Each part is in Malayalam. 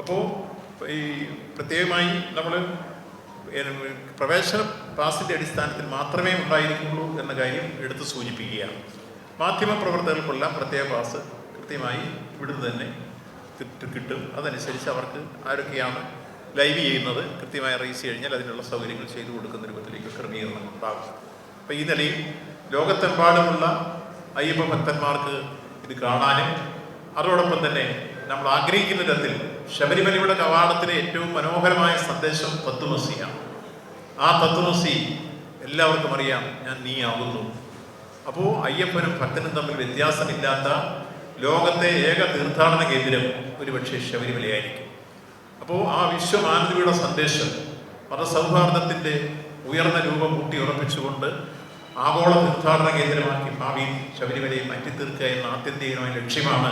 അപ്പോൾ ഈ പ്രത്യേകമായി നമ്മൾ പ്രവേശന പാസിന്റെ അടിസ്ഥാനത്തിൽ മാത്രമേ ഉണ്ടായിരിക്കുള്ളൂ എന്ന കാര്യം എടുത്ത് സൂചിപ്പിക്കുകയാണ്. മാധ്യമ പ്രവർത്തകർക്കെല്ലാം പ്രത്യേക പാസ് കൃത്യമായി ഇവിടുന്ന് തന്നെ കിട്ടും. അതനുസരിച്ച് അവർക്ക് ആരൊക്കെയാണ് ലൈവ് ചെയ്യുന്നത് കൃത്യമായി അറിയിച്ചു കഴിഞ്ഞാൽ അതിനുള്ള സൗകര്യങ്ങൾ ചെയ്തു കൊടുക്കുന്ന രൂപത്തിലേക്ക് ക്രമീകരണം ഉണ്ടാകും. അപ്പോൾ ഈ നിലയിൽ ലോകത്തെമ്പാടുമുള്ള അയ്യപ്പ ഭക്തന്മാർക്ക് ഇത് കാണാനും അതോടൊപ്പം തന്നെ നമ്മൾ ആഗ്രഹിക്കുന്ന തരത്തിൽ ശബരിമലയുടെ കവാടത്തിലെ ഏറ്റവും മനോഹരമായ സന്ദേശം തത്വമസിയാണ് ആ തത്വമസി എല്ലാവർക്കും അറിയാം ഞാൻ നീ ആകുന്നു അപ്പോൾ അയ്യപ്പനും ഭക്തനും തമ്മിൽ വ്യത്യാസമില്ലാത്ത ലോകത്തെ ഏക തീർത്ഥാടന കേന്ദ്രം ഒരുപക്ഷെ ശബരിമലയായിരിക്കും. അപ്പോൾ ആ വിശ്വമാനന്ദിയുടെ സന്ദേശം മതസൗഹാർദ്ദത്തിന്റെ ഉയർന്ന രൂപം കൂട്ടി ഉറപ്പിച്ചുകൊണ്ട് ആഗോള തീർത്ഥാടന കേന്ദ്രമാക്കി ഭാവിയിൽ ശബരിമലയെ മാറ്റിത്തീർക്കുക എന്ന ആത്യന്തികമായ ലക്ഷ്യമാണ്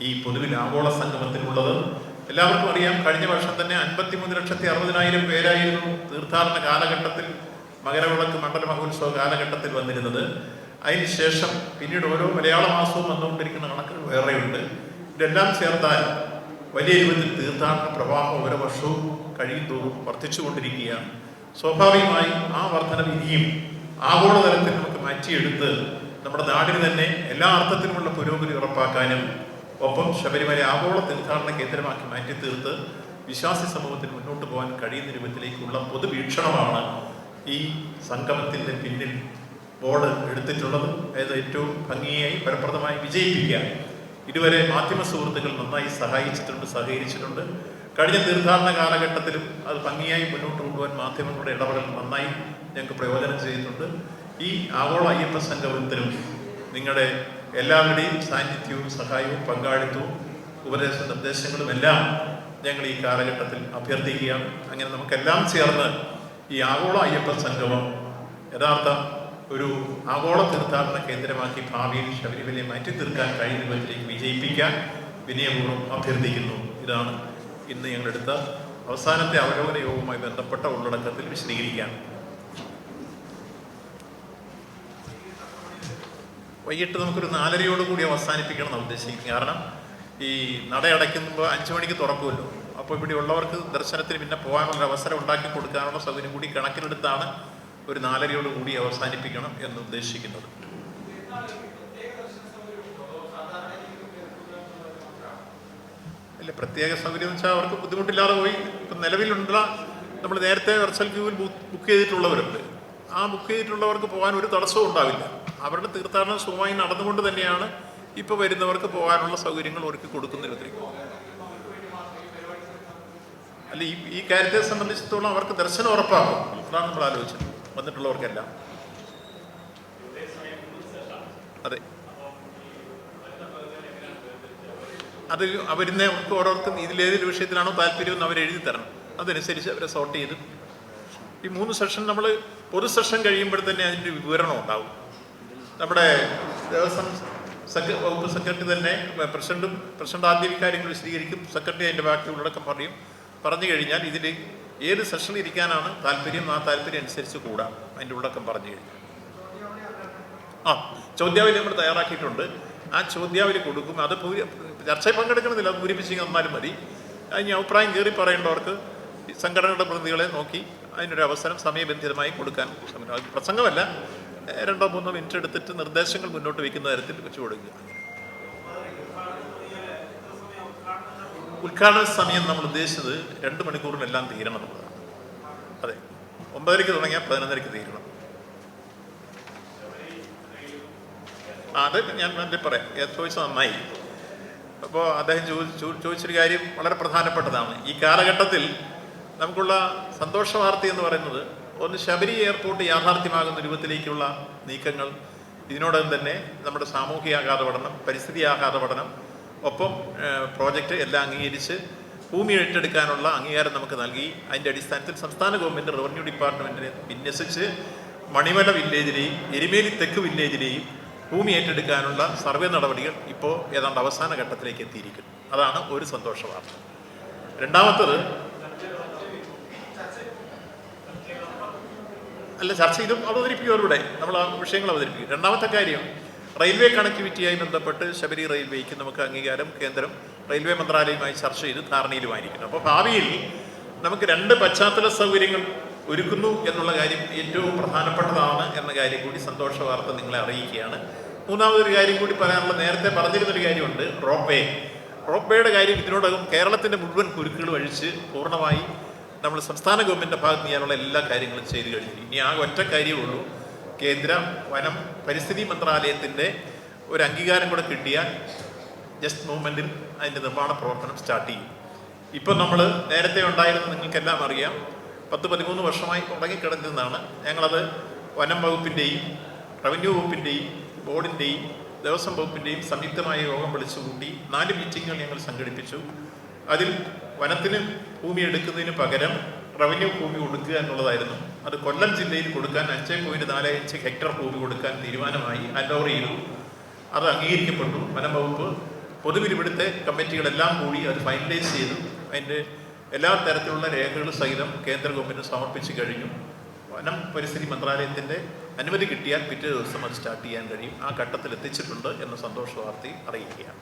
ഈ പൊതുവിൽ ആഗോള സംഗമത്തിനുള്ളത് എല്ലാവർക്കും അറിയാം കഴിഞ്ഞ വർഷം തന്നെ അൻപത്തിമൂന്ന് ലക്ഷത്തി അറുപതിനായിരം പേരായിരുന്നു തീർത്ഥാടന കാലഘട്ടത്തിൽ മകരവിളക്ക് മണ്ഡല മഹോത്സവ കാലഘട്ടത്തിൽ വന്നിരുന്നത്. അതിനുശേഷം പിന്നീട് ഓരോ മലയാള മാസവും വന്നുകൊണ്ടിരിക്കുന്ന കണക്കുകൾ വേറെയുണ്ട്. ഇതെല്ലാം ചേർത്താൽ വലിയ രൂപത്തിൽ തീർത്ഥാടന പ്രവാഹം ഓരോ വർഷവും കഴിയും തോറും വർദ്ധിച്ചുകൊണ്ടിരിക്കുകയാണ്. സ്വാഭാവികമായും ആ വർധന ഇനിയും ആഗോളതലത്തിൽ നമുക്ക് മാറ്റിയെടുത്ത് നമ്മുടെ നാടിന് തന്നെ എല്ലാ അർത്ഥത്തിലുമുള്ള പുരോഗതി ഉറപ്പാക്കാനും ഒപ്പം ശബരിമല ആഗോള തീർത്ഥാടന കേന്ദ്രമാക്കി മാറ്റി തീർത്ത് വിശ്വാസി സമൂഹത്തിന് മുന്നോട്ട് പോകാൻ കഴിയുന്ന രൂപത്തിലേക്കുള്ള പൊതുവീക്ഷണമാണ് ഈ സംഗമത്തിന്റെ പിന്നിൽ ബോർഡ് എടുത്തിട്ടുള്ളത്. അതായത് ഏറ്റവും ഭംഗിയായി ഫലപ്രദമായി വിജയിപ്പിക്കാൻ ഇതുവരെ മാധ്യമ സുഹൃത്തുക്കൾ നന്നായി സഹായിച്ചിട്ടുണ്ട് സഹകരിച്ചിട്ടുണ്ട്. കഴിഞ്ഞ തീർത്ഥാടന കാലഘട്ടത്തിലും അത് ഭംഗിയായി മുന്നോട്ട് കൊണ്ടുപോകാൻ മാധ്യമങ്ങളുടെ ഇടപെടൽ നന്നായി ഞങ്ങൾക്ക് പ്രയോജനം ചെയ്തിട്ടുണ്ട്. ഈ ആഗോള അയ്യപ്പ സംഗമത്തിലും നിങ്ങളുടെ എല്ലാവരുടെയും സാന്നിധ്യവും സഹായവും പങ്കാളിത്തവും ഉപദേശ നിർദ്ദേശങ്ങളും എല്ലാം ഞങ്ങൾ ഈ കാലഘട്ടത്തിൽ അഭ്യർത്ഥിക്കുകയാണ്. അങ്ങനെ നമുക്കെല്ലാം ചേർന്ന് ഈ ആഗോള അയ്യപ്പ സംഗമം യഥാർത്ഥ ഒരു ആഗോള തീർത്ഥാടന കേന്ദ്രമാക്കി ഭാവിയിൽ ശബരിമലയെ മാറ്റി തീർക്കാൻ കഴിയുന്ന വിധത്തിലേക്ക് വിജയിപ്പിക്കാൻ വിനയപൂർവം അഭ്യർത്ഥിക്കുന്നു. ഇതാണ് ഇന്ന് ഞങ്ങളെടുത്ത അവസാനത്തെ അവലോകന യോഗവുമായി ബന്ധപ്പെട്ട ഉള്ളടക്കത്തിൽ വിശദീകരിക്കാൻ വൈകിട്ട് നമുക്കൊരു നാലരയോട് കൂടി അവസാനിപ്പിക്കണം ഉദ്ദേശിക്കുന്നത്. കാരണം ഈ നട അടയ്ക്കുമ്പോൾ അഞ്ചു മണിക്ക് തുറക്കുമല്ലോ. അപ്പോൾ ഇവിടെ ഉള്ളവർക്ക് ദർശനത്തിന് പിന്നെ പോകാനുള്ള അവസരം ഉണ്ടാക്കി കൊടുക്കാനുള്ള സൗകര്യം കൂടി കണക്കിലെടുത്താണ് ഒരു നാലരയോട് കൂടി അവസാനിപ്പിക്കണം എന്ന് ഉദ്ദേശിക്കുന്നത്. അല്ല പ്രത്യേക സൗകര്യം എന്ന് വെച്ചാൽ അവർക്ക് ബുദ്ധിമുട്ടില്ലാതെ പോയി. ഇപ്പം നിലവിലുള്ള നമ്മൾ നേരത്തെ വെർച്വൽ ക്യൂവിൽ ബുക്ക് ചെയ്തിട്ടുള്ളവരുണ്ട്. ആ ബുക്ക് ചെയ്തിട്ടുള്ളവർക്ക് പോകാൻ ഒരു തടസ്സവും ഉണ്ടാവില്ല. അവരുടെ തീർത്ഥാടനം സുഖമായി നടന്നുകൊണ്ട് തന്നെയാണ് ഇപ്പോൾ വരുന്നവർക്ക് പോകാനുള്ള സൗകര്യങ്ങൾ ഒരുക്കി കൊടുക്കുന്ന അല്ല ഈ ഈ കാര്യത്തെ സംബന്ധിച്ചിടത്തോളം അവർക്ക് ദർശനം ഉറപ്പാകും അതാണ് നമ്മൾ ആലോചിച്ചത്. വന്നിട്ടുള്ളവർക്കെല്ലാം. അതെ. അത് അവരുന്ന ഓരോരുത്തർക്കും ഇതിലേതൊരു വിഷയത്തിലാണോ താല്പര്യം എന്ന് അവർ എഴുതി തരണം. അതനുസരിച്ച് അവരെ സോർട്ട് ചെയ്ത് ഈ മൂന്ന് സെഷൻ നമ്മൾ ഒരു സെഷൻ കഴിയുമ്പോൾ തന്നെ അതിന്റെ വിവരണം ഉണ്ടാവും. നമ്മുടെ ദേവസ്വം വകുപ്പ് സെക്രട്ടറി തന്നെ പ്രസിഡന്റും പ്രസിഡന്റ് ആദ്യ വികാര്യങ്ങൾ കാര്യങ്ങൾ വിശദീകരിക്കും സെക്രട്ടറി അതിന്റെ ബാക്കി ഉള്ളടക്കം പറയും. പറഞ്ഞു കഴിഞ്ഞാൽ ഇതിൽ ഏത് സെഷൻ ഇരിക്കാനാണ് താല്പര്യം ആ താല്പര്യം അനുസരിച്ച് കൂടാം. അതിന്റെ ഉള്ളടക്കം പറഞ്ഞു കഴിഞ്ഞാൽ. ആ ചോദ്യാവലി നമ്മൾ തയ്യാറാക്കിയിട്ടുണ്ട്. ആ ചോദ്യാവലി കൊടുക്കും. അത് ചർച്ചയിൽ പങ്കെടുക്കണമെന്നില്ല. അത് പൂരിപ്പിച്ച് തന്നാലും മതി. അതിന് അഭിപ്രായം കയറി പറയേണ്ടവർക്ക് സംഘടനകളുടെ പ്രതിനിധികളെ നോക്കി അതിനൊരു അവസരം സമയബന്ധിതമായി കൊടുക്കാൻ ശ്രമിക്കണം അത് പ്രസംഗമല്ല. രണ്ടോ മൂന്നോ മിനിറ്റ് എടുത്തിട്ട് നിർദ്ദേശങ്ങൾ മുന്നോട്ട് വയ്ക്കുന്ന തരത്തിൽ വെച്ചു കൊടുക്കുക. ഉദ്ഘാടന സമയം നമ്മൾ ഉദ്ദേശിച്ചത് രണ്ട് മണിക്കൂറിനെല്ലാം തീരണം എന്നുള്ളതാണ്. അതെ. ഒമ്പതരയ്ക്ക് തുടങ്ങിയാൽ പതിനൊന്നരയ്ക്ക് തീരണം. അത് ഞാൻ വേണ്ടി പറയാം. ചോദിച്ചത് നന്നായി. അപ്പോൾ അദ്ദേഹം ചോദിച്ചു ചോദിച്ചൊരു കാര്യം വളരെ പ്രധാനപ്പെട്ടതാണ്. ഈ കാലഘട്ടത്തിൽ നമുക്കുള്ള സന്തോഷ വാർത്ത എന്ന് പറയുന്നത് ഒന്ന് ശബരി എയർപോർട്ട് യാഥാർത്ഥ്യമാകുന്ന രൂപത്തിലേക്കുള്ള നീക്കങ്ങൾ ഇതിനോടകം തന്നെ നമ്മുടെ സാമൂഹിക ആഘാത പഠനം പരിസ്ഥിതി ആഘാത പഠനം ഒപ്പം പ്രോജക്റ്റ് എല്ലാം അംഗീകരിച്ച് ഭൂമി ഏറ്റെടുക്കാനുള്ള അംഗീകാരം നമുക്ക് നൽകി. അതിന്റെ അടിസ്ഥാനത്തിൽ സംസ്ഥാന ഗവൺമെന്റ് റവന്യൂ ഡിപ്പാർട്ട്മെന്റിനെ വിന്യസിച്ച് മണിമല വില്ലേജിലെയും എരിമേലി തെക്ക് വില്ലേജിലെയും ഭൂമി ഏറ്റെടുക്കാനുള്ള സർവേ നടപടികൾ ഇപ്പോൾ ഏതാണ്ട് അവസാന ഘട്ടത്തിലേക്ക് എത്തിയിരിക്കുന്നു. അതാണ് ഒരു സന്തോഷ വാർത്ത രണ്ടാമത്തത് അല്ല ചർച്ച ചെയ്തും അവതരിപ്പിക്കും നമ്മൾ ആ വിഷയങ്ങൾ അവതരിപ്പിക്കും. രണ്ടാമത്തെ കാര്യം റെയിൽവേ കണക്ടിവിറ്റിയായി ബന്ധപ്പെട്ട് ശബരി റെയിൽവേക്ക് നമുക്ക് അംഗീകാരം കേന്ദ്രം റെയിൽവേ മന്ത്രാലയവുമായി ചർച്ച ചെയ്ത് ധാരണയിലുമായിരിക്കുന്നു. അപ്പോൾ ഭാവിയിൽ നമുക്ക് രണ്ട് പശ്ചാത്തല സൗകര്യങ്ങൾ ഒരുക്കുന്നു എന്നുള്ള കാര്യം ഏറ്റവും പ്രധാനപ്പെട്ടതാണ് എന്ന കാര്യം കൂടി സന്തോഷ വാർത്ത നിങ്ങളെ അറിയിക്കുകയാണ്. മൂന്നാമതൊരു കാര്യം കൂടി പറയാനുള്ള നേരത്തെ പറഞ്ഞിരുന്നൊരു കാര്യമുണ്ട് റോപ്പ് വേ. റോപ്പ് വേയുടെ കാര്യം ഇതിനോടകം കേരളത്തിന്റെ മുഴുവൻ കുരുക്കുകൾ അഴിച്ച് പൂർണമായി നമ്മൾ സംസ്ഥാന ഗവൺമെന്റിന്റെ ഭാഗത്ത് ചെയ്യാനുള്ള എല്ലാ കാര്യങ്ങളും ചെയ്തു കഴിഞ്ഞു. ഇനി ആ ഒറ്റ കാര്യമേ ഉള്ളൂ. കേന്ദ്ര വനം പരിസ്ഥിതി മന്ത്രാലയത്തിന്റെ ഒരു അംഗീകാരം കൂടെ കിട്ടിയാൽ ജസ്റ്റ് മൂവ്മെന്റിൽ അതിന്റെ നിർമ്മാണ പ്രവർത്തനം സ്റ്റാർട്ട് ചെയ്യും. ഇപ്പം നമ്മൾ നേരത്തെ ഉണ്ടായിരുന്ന നിങ്ങൾക്കെല്ലാം അറിയാം. പത്ത് പതിമൂന്ന് വർഷമായി തുടങ്ങിക്കിടന്നതാണ് ഞങ്ങളത് വനം വകുപ്പിന്റെയും റവന്യൂ വകുപ്പിന്റെയും ബോർഡിന്റെയും ദേവസ്വം വകുപ്പിന്റെയും സംയുക്തമായ യോഗം വിളിച്ചുകൂട്ടി നാല് മീറ്റിങ്ങുകൾ ഞങ്ങൾ സംഘടിപ്പിച്ചു. അതിൽ വനത്തിന് ഭൂമി എടുക്കുന്നതിന് പകരം റവന്യൂ ഭൂമി കൊടുക്കുക എന്നുള്ളതായിരുന്നു. അത് കൊല്ലം ജില്ലയിൽ കൊടുക്കാൻ അഞ്ച് പോയിന്റ് നാല് അഞ്ച് ഹെക്ടർ ഭൂമി കൊടുക്കാൻ തീരുമാനമായി അലോർ ചെയ്തു അത് അംഗീകരിക്കപ്പെട്ടു. വനം വകുപ്പ് പൊതുവിൽ ഇവിടുത്തെ കമ്മിറ്റികളെല്ലാം കൂടി അത് ഫൈനലൈസ് ചെയ്തു. അതിന്റെ എല്ലാ തരത്തിലുള്ള രേഖകൾ സഹിതം കേന്ദ്ര ഗവൺമെന്റ് സമർപ്പിച്ചു കഴിഞ്ഞു. വനം പരിസ്ഥിതി മന്ത്രാലയത്തിന്റെ അനുമതി കിട്ടിയാൽ പിറ്റേ ദിവസം അത് സ്റ്റാർട്ട് ചെയ്യാൻ കഴിയും. ആ ഘട്ടത്തിൽ എത്തിച്ചിട്ടുണ്ട് എന്ന സന്തോഷ അറിയിക്കുകയാണ്.